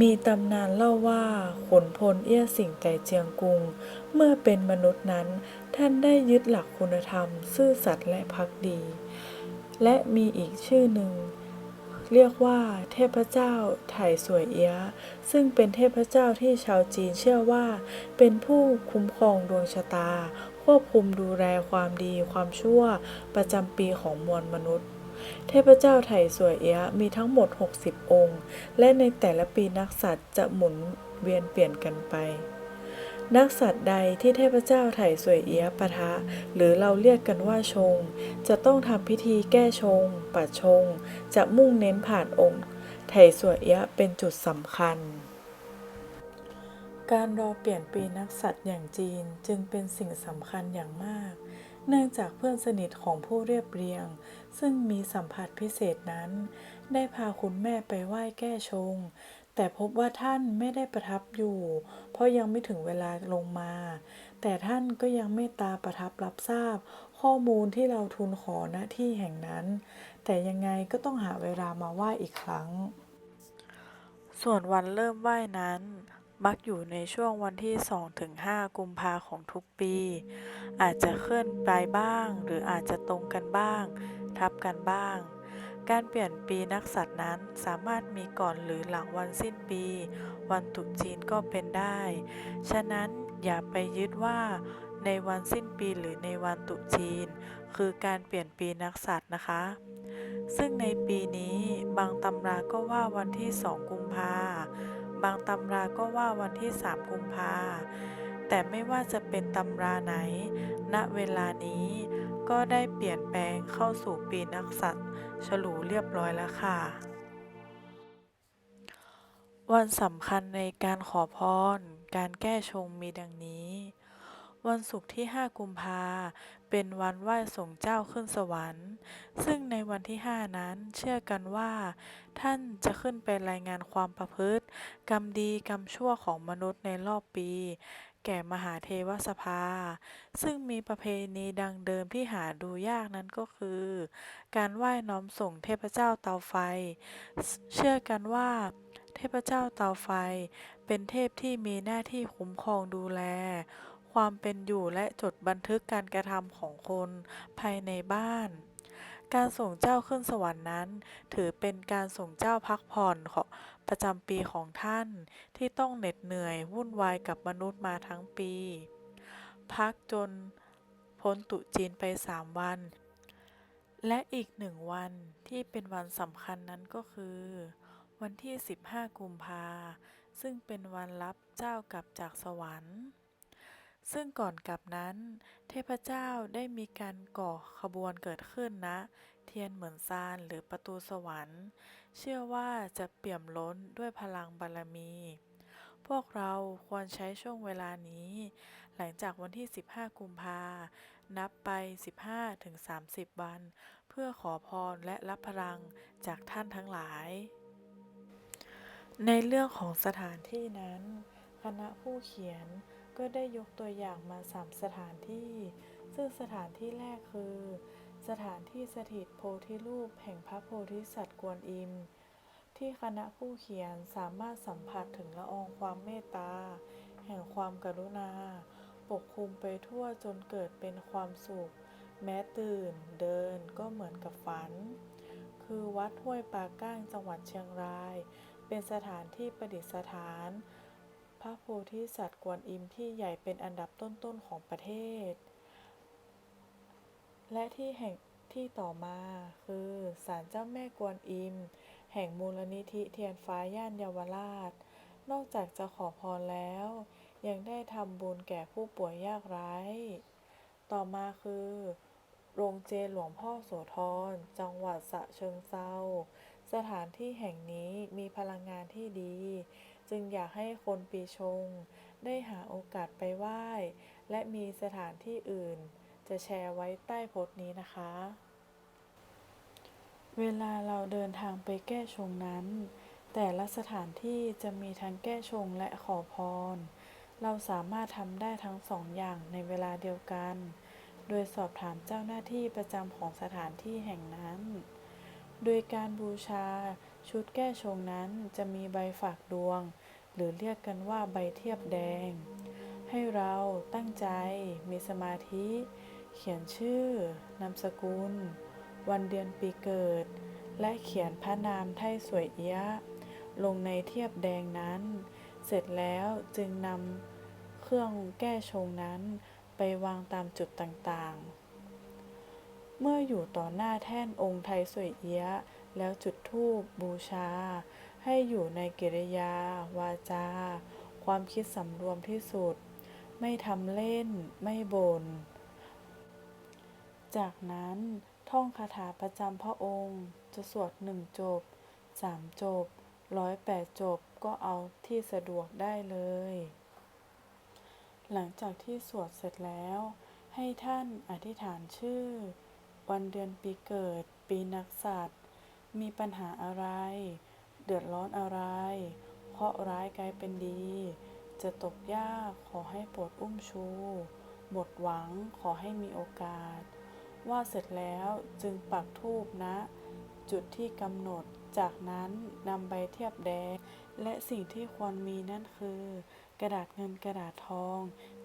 มีตำนานเล่าว่าขุนพลเอี้ยสิงไต่เจียงกุง เมื่อเป็นมนุษย์นั้น ท่านได้ยึดหลักคุณธรรม ซื่อสัตย์และภักดี และมีอีกชื่อหนึ่ง เรียกว่าเทพเจ้าไถ่สวยเอี้ย ซึ่งเป็นเทพเจ้าที่ชาวจีนเชื่อว่า เป็นผู้คุ้มครองดวงชะตา ควบคุมดูแลความดีความชั่วประจำปีของมวลมนุษย์ เทพเจ้าไถ่สวยเอียะมีทั้งหมด 60 องค์ และในแต่ละปีนักสัตว์จะหมุนเวียนเปลี่ยนกันไป นักสัตว์ใดที่เทพเจ้าไถ่สวยเอียะปะทะ หรือเราเรียกกันว่าชง จะต้องทำพิธีแก้ชง ปัดชง จะมุ่งเน้นผ่านองค์ไถ่สวยเอียะเป็นจุดสำคัญการรอเปลี่ยนปีนักสัตว์อย่างจีนจึงเป็นสิ่งสำคัญอย่างมาก เนื่องจากเพื่อนสนิทของผู้เรียบเรียง ซึ่งมีสัมผัสพิเศษนั้น ได้พาคุณแม่ไปไหว้แก้ชง แต่พบว่าท่านไม่ได้ประทับอยู่ เพราะยังไม่ถึงเวลาลงมา แต่ท่านก็ยังเมตตาประทับรับทราบ ข้อมูลที่เราทูลขอณที่แห่งนั้น แต่ยังไงก็ต้องหาเวลามาไหว้อีกครั้ง ส่วนวันเริ่มไหว้นั้น มักอยู่ในช่วงวันที่ 2-5 กุมภาของทุกปี อาจจะเคลื่อนไปบ้าง หรืออาจจะตรงกันบ้าง ทับกันบ้าง การเปลี่ยนปีนักสัตว์นั้นสามารถมีก่อนหรือหลังวันสิ้นปี วันตรุษจีนก็เป็นได้ ฉะนั้นอย่าไปยึดว่าในวันสิ้นปีหรือในวันตรุษจีน คือการเปลี่ยนปีนักสัตว์นะคะ ซึ่งในปีนี้บางตำราก็ว่าวันที่ 2 กุมภา บางตำราก็ว่าวันที่ 3 กุมภา แต่ไม่ว่าจะเป็นตำราไหน ณ เวลานี้ก็ได้เปลี่ยนแปลงเข้าสู่ปีนักสัตว์ฉลูเรียบร้อยแล้วค่ะ วันสำคัญในการขอพร การแก้ชงมีดังนี้ วันศุกร์ที่ 5 กุมภาเป็นวันไหว้ส่งเจ้าขึ้นสวรรค์ ซึ่งในวันที่ 5 นั้นเชื่อกันว่า ท่านจะขึ้นไปรายงานความประพฤติ กรรมดีกรรมชั่วของมนุษย์ในรอบปี แก่มหาเทวสภา ซึ่งมีประเพณีดังเดิมที่หาดูยากนั้นก็คือ การไหว้น้อมส่งเทพเจ้าเตาไฟ เชื่อกันว่าเทพเจ้าเตาไฟ เป็นเทพที่มีหน้าที่คุ้มครองดูแล ความเป็นอยู่และจดบันทึกการกระทำของคนภายในบ้าน การส่งเจ้าขึ้นสวรรค์นั้น ถือเป็นการส่งเจ้าพักผ่อนของประจำปีของท่านที่ต้องเหน็ดเหนื่อยวุ่นวายกับมนุษย์มาทั้งปี พักจนพ้นตุจีนไป3วัน และอีกหนึ่งวันที่เป็นวันสำคัญนั้นก็คือ วันที่ 15 กุมภาซึ่งเป็นวันรับเจ้ากลับจากสวรรค์ ซึ่งก่อนกลับนั้น เทพเจ้าได้มีการก่อขบวนเกิดขึ้นนะ เทียนเหมือนซานหรือประตูสวรรค์ เชื่อว่าจะเปี่ยมล้นด้วยพลังบารมี พวกเราควรใช้ช่วงเวลานี้ หลังจากวันที่ 15 กุมภา นับไป 15-30 วัน เพื่อขอพรและรับพลังจากท่านทั้งหลาย ในเรื่องของสถานที่นั้น คณะผู้เขียน ก็ได้ยกตัวอย่างมาสามสถานที่ ซึ่งสถานที่แรกคือ สถานที่สถิตโพธิรูปแห่งพระโพธิสัตว์กวนอิม ที่คณะผู้เขียนสามารถสัมผัสถึงละอองความเมตตา แห่งความกรุณา ปกคลุมไปทั่วจนเกิดเป็นความสุข แม้ตื่นเดินก็เหมือนกับฝัน คือวัดห้วยปาก้างจังหวัดเชียงราย เป็นสถานที่ประดิษฐาน พระโพธิสัตว์กวนอิมที่ใหญ่เป็นอันดับต้นๆของประเทศ และที่แห่งที่ต่อมาคือศาลเจ้าแม่กวนอิม แห่งมูลนิธิเทียนฟ้าย่านเยาวราช นอกจากจะขอพรแล้ว ยังได้ทำบุญแก่ผู้ป่วยยากไร้ต่อมาคือโรงเจหลวงพ่อโสธรจังหวัดฉะเชิงเทราสถานที่แห่งนี้มีพลังงานที่ดี จึงอยากให้คนปีชง ได้หาโอกาสไปไหว้ และมีสถานที่อื่น จะแชร์ไว้ใต้โพสต์นี้นะคะ เวลาเราเดินทางไปแก้ชงนั้น แต่ละสถานที่จะมีทั้งแก้ชงและขอพร เราสามารถทำได้ทั้งสองอย่างในเวลาเดียวกัน โดยสอบถามเจ้าหน้าที่ประจำของสถานที่แห่งนั้น โดยการบูชา ชุดแก้ชงนั้นจะมีใบฝากดวง หรือเรียกกันว่าใบเทียบแดง ให้เราตั้งใจมีสมาธิ เขียนชื่อนามสกุล วันเดือนปีเกิด และเขียนพระนามไทยสวยเอี้ยะลงในเทียบแดงนั้น เสร็จแล้วจึงนำเครื่องแก้ชงนั้นไปวางตามจุดต่างๆ เมื่ออยู่ต่อหน้าแท่นองค์ไทยสวยเอี้ยะ แล้วจุดธูปบูชา ให้อยู่ในกิริยา วาจา ความคิดสำรวมที่สุด ไม่ทำเล่นไม่บน่นจากนั้นท่องคาถาประจำพระองค์ จะสวดหนึ่งจบสามจบร้อยแปดจบก็เอาที่สะดวกได้เลย หลังจากที่สวดเสร็จแล้ว ให้ท่านอธิษฐานชื่อ วันเดือนปีเกิด ปีนักษัตริย์ มีปัญหาอะไร เดือดร้อนอะไรเคราะร้ายกลายเป็นดี จะตกยากขอให้โปรดอุ้มชู หมดหวังขอให้มีโอกาส ว่าเสร็จแล้วจึงปักธูปนะ จุดที่กำหนด จากนั้นนำใบเทียบแดง และสิ่งที่ควรมีนั่นคือ กระดาษเงินกระดาษทอง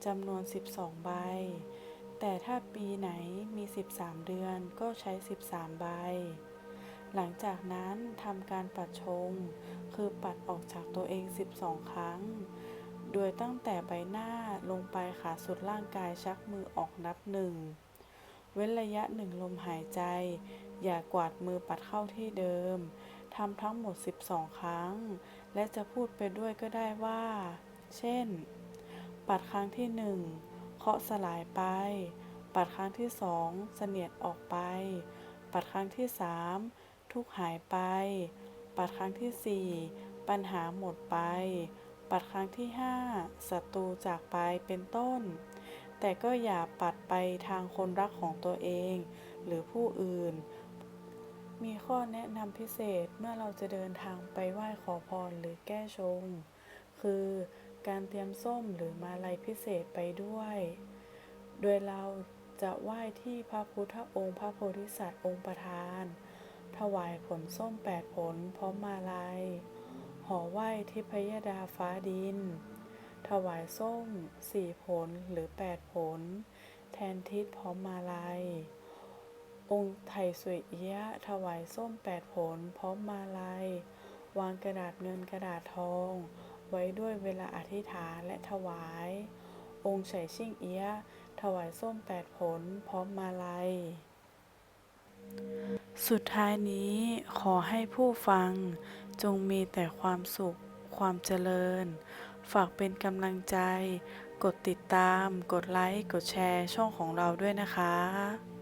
จำนวน 12 ใบแต่ถ้าปีไหนมี 13 เดือนก็ใช้ 13 ใบ หลังจากนั้นทำการปัดชง คือปัดออกจากตัวเอง 12 ครั้ง โดยตั้งแต่ใบหน้าลงไปขาสุดร่างกายชักมือออกนับหนึ่ง เว้นระยะหนึ่งลมหายใจ อย่ากวาดมือปัดเข้าที่เดิม ทำทั้งหมด 12 ครั้ง และจะพูดไปด้วยก็ได้ว่า เช่น ปัดครั้งที่หนึ่งเคาะสลายไป ปัดครั้งที่สองเสนียดออกไป ปัดครั้งที่สาม ทุกหายไป ปัดครั้งที่สี่ปัญหาหมดไป ปัดครั้งที่ห้าศัตรูจากไปเป็นต้น แต่ก็อย่าปัดไปทางคนรักของตัวเอง หรือผู้อื่น มีข้อแนะนำพิเศษเมื่อเราจะเดินทางไปไหว้ขอพรหรือแก้ชง คือการเตรียมส้มหรือมาลัยพิเศษไปด้วย โดยเราจะไหว้ที่พระพุทธองค์พระโพธิสัตว์องค์ประธาน ถวายผลส้มแปดผลพร้อมมาลัยห่อไหว้ทิพยดาฟ้าดิน ถวายส้มสี่ผลหรือแปดผล แทนทิศพร้อมมาลัยองค์ไถ่สวยเอี้ยะถวายส้มแปดผลพร้อมมาลัยวางกระดาษเงินกระดาษทอง ไว้ด้วยเวลาอธิษฐานและถวาย องค์ไฉชิ่งเอี้ยะถวายส้มแปดผลพร้อมมาลัย สุดท้ายนี้ขอให้ผู้ฟังจงมีแต่ความสุข ความเจริญ ฝากเป็นกำลังใจ กดติดตาม กดไลค์ กดแชร์ช่องของเราด้วยนะคะ